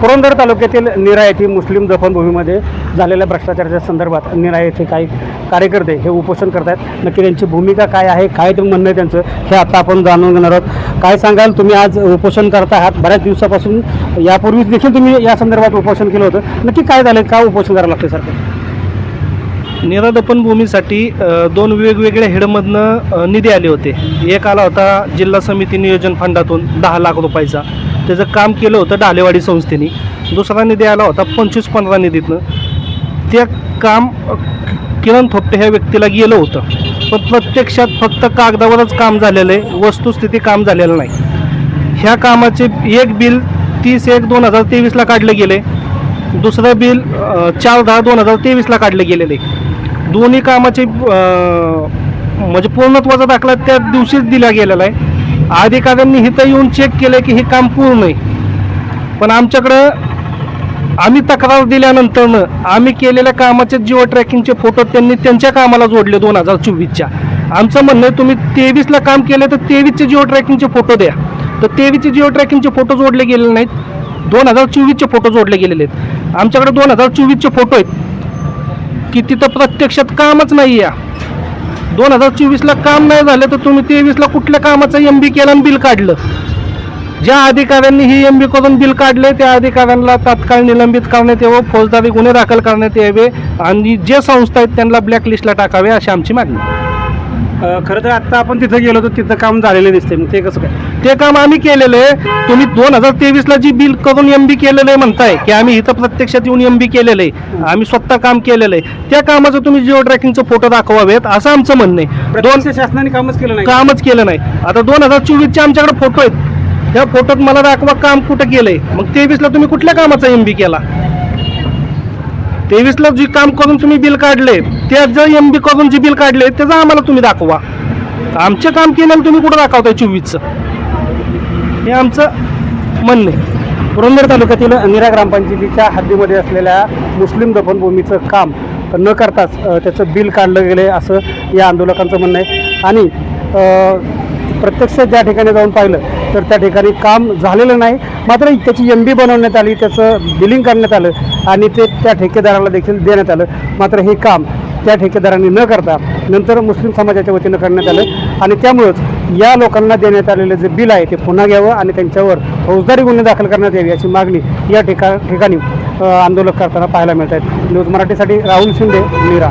पुरंदर तालुक्यातील निरा येथे मुस्लिम दफनभूमीमध्ये झालेल्या भ्रष्टाचाराच्या संदर्भात निरा येथे काही कार्यकर्ते हे उपोषण करत आहेत नक्की त्यांची भूमिका काय आहे? काय ते म्हणणं आहे त्यांचं? हे आता आपण जाणून घेणार आहोत. काय सांगाल? तुम्ही आज उपोषण करत आहात. बऱ्याच दिवसापासून यापूर्वी देखील तुम्ही या संदर्भात उपोषण केलं होतं. नक्की काय झालं का उपोषण करावं लागतं सारखं निरादपन भूमीसाठी दोन वेगवेगळ्या हेडमधनं निधी आले होते. एक आला होता जिल्हा समिती नियोजन फंडातून दहा लाख रुपयाचा. त्याचं काम केलं होतं डालेवाडी संस्थेने. दुसरा निधी आला होता पंचवीस पंधरा निधीतनं. ते काम किरण थोपटे ह्या व्यक्तीला गेलं होतं. पण प्रत्यक्षात फक्त कागदावरच काम झालेलं आहे वस्तुस्थिती काम झालेलं नाही. ह्या कामाचे एक बिल तीस एक दोन हजार तेवीसला काढलं गेले दुसरं बिल चार दहा दोन हजार तेवीसला काढलं गेलेलं आहे. दोन्ही कामाचे म्हणजे पूर्णत्वाचा दाखला त्या दिवशीच दिला गेलेला आहे. अधिकाऱ्यांनी इथं येऊन चेक केलं की हे काम पूर्ण आहे. पण आमच्याकडं आम्ही तक्रार दिल्यानंतरनं आम्ही केलेल्या कामाचे जिओ ट्रॅकिंगचे फोटो त्यांनी त्यांच्या कामाला जोडले दोन हजार चोवीसच्या. आमचं म्हणणं आहे तुम्ही तेवीसला काम केलं तर तेवीसचे जिओ ट्रॅकिंगचे फोटो द्या. तर तेवीसचे जिओ ट्रॅकिंगचे फोटो जोडले गेलेले नाहीत. दोन हजार चोवीसचे फोटो जोडले गेलेले आहेत. आमच्याकडे दोन हजार चोवीसचे फोटो आहेत. की तिथं प्रत्यक्षात कामच नाही या दोन हजार चोवीसला काम नाही झालं तर तुम्ही तेवीसला कुठल्या कामाचं एम बी केलं आणि बिल काढलं? ज्या अधिकाऱ्यांनी ही एम बी करून बिल काढले त्या अधिकाऱ्यांना तात्काळ निलंबित करण्यात यावं फौजदारी गुन्हे दाखल करण्यात यावे आणि जे संस्था आहेत त्यांना ब्लॅकलिस्टला टाकावे अशी आमची मागणी खरं तर आत्ता आपण तिथं गेलो तर तिथं काम झालेलं दिसते मग ते कसं काय? ते काम आम्ही केलेलं आहे. तुम्ही दोन हजार तेवीसला जी बिल करून एम बी केलेलं आहे म्हणताय की आम्ही इथं प्रत्यक्षात येऊन एम बी केलेलं आहे. आम्ही स्वतः काम केलेलं आहे. त्या कामाचं तुम्ही जिओ ट्रॅकिंगचं फोटो दाखवावेत असं आमचं म्हणणं आहे. दोन शासनाने कामच केलं नाही. कामच केलं नाही. आता दोन हजार चोवीसचे आमच्याकडे फोटो आहेत. त्या फोटोत मला दाखवा काम कुठं केलंय? मग तेवीसला तुम्ही कुठल्या कामाचा एम बी केला? तेवीसला जे काम करून तुम्ही बिल काढले त्या जर एम बी करून जे बिल काढले त्याचं आम्हाला तुम्ही दाखवा. आमचं काम केलेलं तुम्ही कुठं दाखवताय चोवीसचं? हे आमचं म्हणणं आहे. पुरंदर तालुक्यातील निरा ग्रामपंचायतीच्या हद्दीमध्ये असलेल्या मुस्लिम दफनभूमीचं काम न करताच त्याचं बिल काढलं गेलं आहे असं या आंदोलकांचं म्हणणं आहे. आणि प्रत्यक्ष ज्या ठिकाणी जाऊन पाहिलं तर त्या ठिकाणी काम झालेलं नाही. मात्र त्याची एम बी बनवण्यात आली त्याचं बिलिंग करण्यात आलं आणि ते त्या ठेकेदाराला देखील देण्यात आलं. मात्र हे काम त्या ठेकेदारांनी न करता नंतर मुस्लिम समाजाच्या वतीनं करण्यात आलं आणि त्यामुळंच या लोकांना देण्यात आलेलं जे बिल आहे ते पुन्हा घ्यावं आणि त्यांच्यावर फौजदारी गुन्हे दाखल करण्यात यावी अशी मागणी या ठिका ठिकाणी आंदोलन आंदोलक करताना पाहायला मिळत आहेत. न्यूज मराठीसाठी राहुल शिंदे मीरा.